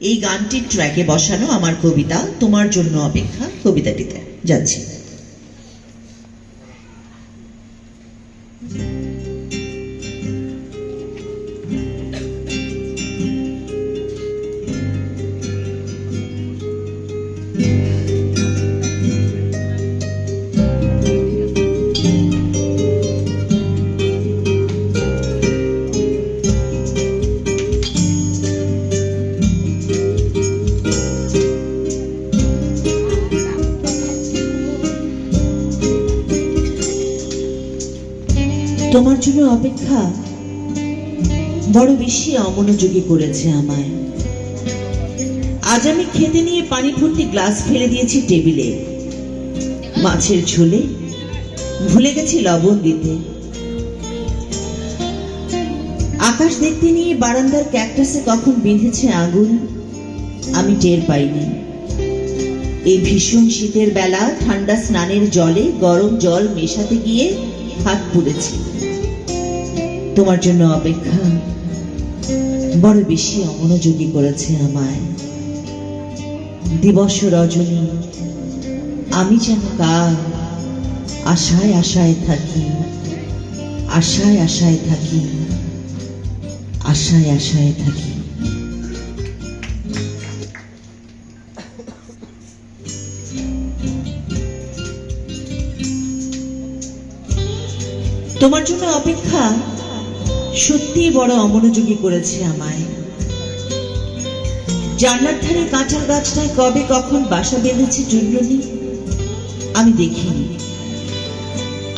এই গানটির ট্র্যাকে বসানো আমার কবিতা তোমার জন্য অপেক্ষা কবিতাটিতে। যাচ্ছি। তোমার জন্য অপেক্ষা বড় বেশি অমনোযোগী করেছে আমায়। আজ আমি খেতে নিয়ে পানি ভর্তি গ্লাস ফেলে দিয়েছি টেবিলে। মাছের ঝোলে ভুলে গেছি লবণ দিতে। আকাশ দেখতে নিয়ে বারান্দার ক্যাকটাসে কখন বেঁধেছে আগুন, আমি টের পাইনি। এই ভীষণ শীতের বেলা ঠান্ডা স্নানের জলে গরম জল মেশাতে গিয়ে হাত পুড়েছে। তোমার জন্য অপেক্ষা বড় বেশি অমনোযোগী করেছে আমায়। দিবস রজনী, আমি যেন কার আশায় আশায় থাকি, আশায় আশায় থাকি, আশায় আশায় থাকি। তোমার জন্য অপেক্ষা সত্যি বড় অমনোযোগী করেছে আমায়। জানলার ধারে কাঁঠাল গাছটায় কবে কখন বাসা বেঁধেছে জুনরনি আমি দেখিনি।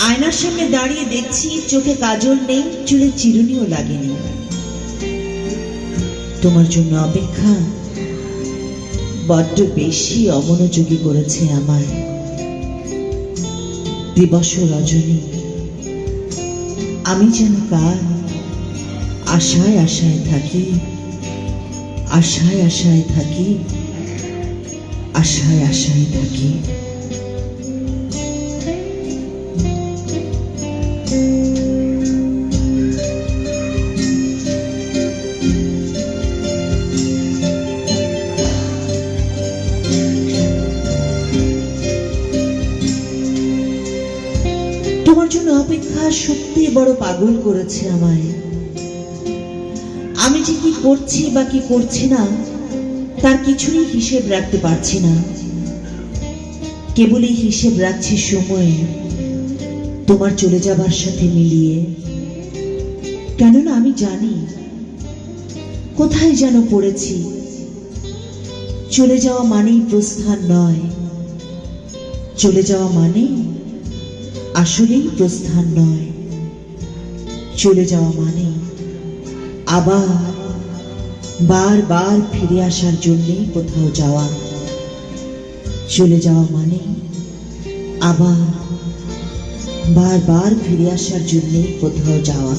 আয়নার সামনে দাঁড়িয়ে দেখছি চোখে কাজল নেই, চুলে চিরুনিও লাগেনি। তোমার জন্য অপেক্ষা বড্ড বেশি অমনোযোগী করেছে আমায়। দিবস রজনী, আমি যেন কার আশায় আশায় থাকি, আশায় আশায় থাকি, আশায় আশায় থাকি। তোমার জন্য অপেক্ষা সত্যি বড় পাগল করেছে আমায়। আমি যে কি করছি বা কি করছি না, তার কিছুই হিসেব রাখতে পারছি না। কেবলই হিসেব রাখছি সময়ে, তোমার চলে যাবার সাথে মিলিয়ে। কেননা আমি জানি, কোথায় যেন পড়েছি। চলে যাওয়া মানেই প্রস্থান নয়। চলে যাওয়া মানেই আসলেই প্রস্থান নয়। চলে যাওয়া মানে আবার বারবার ফিরে আসার জন্যেই কোথাও যাওয়া, চলে যাওয়া মানে আবার বারবার ফিরে আসার জন্যেই কোথাও যাওয়া।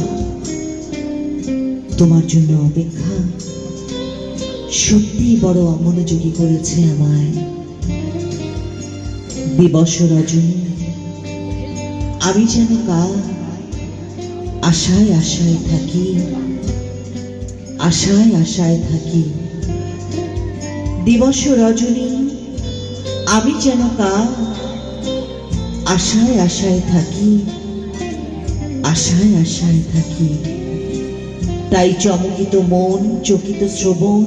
তোমার জন্য অপেক্ষা সত্যি বড় অমনোযোগী করেছে আমায়। দিবস রজনী, আমি যেন কার আশায় আশায় থাকি আশায় আশায় থাকি। দিবস রজনী, আমি যেন কার আশায় আশায় থাকি, আশায় আশায় থাকি। তাই চমকিত মন, চকিত শ্রবণ,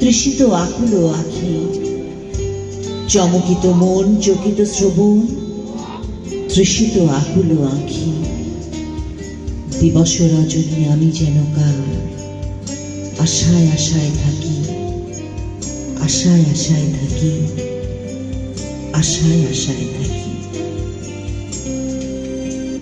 তৃষিত আকুল আখি। চমকিত মন, চকিত শ্রবণ, তৃষিত আকুল আঁখি। দিবস রজনী, আমি যেন কার আশায় আশায় থাকি আশায় আশায় থাকি আশায় আশায় থাকি।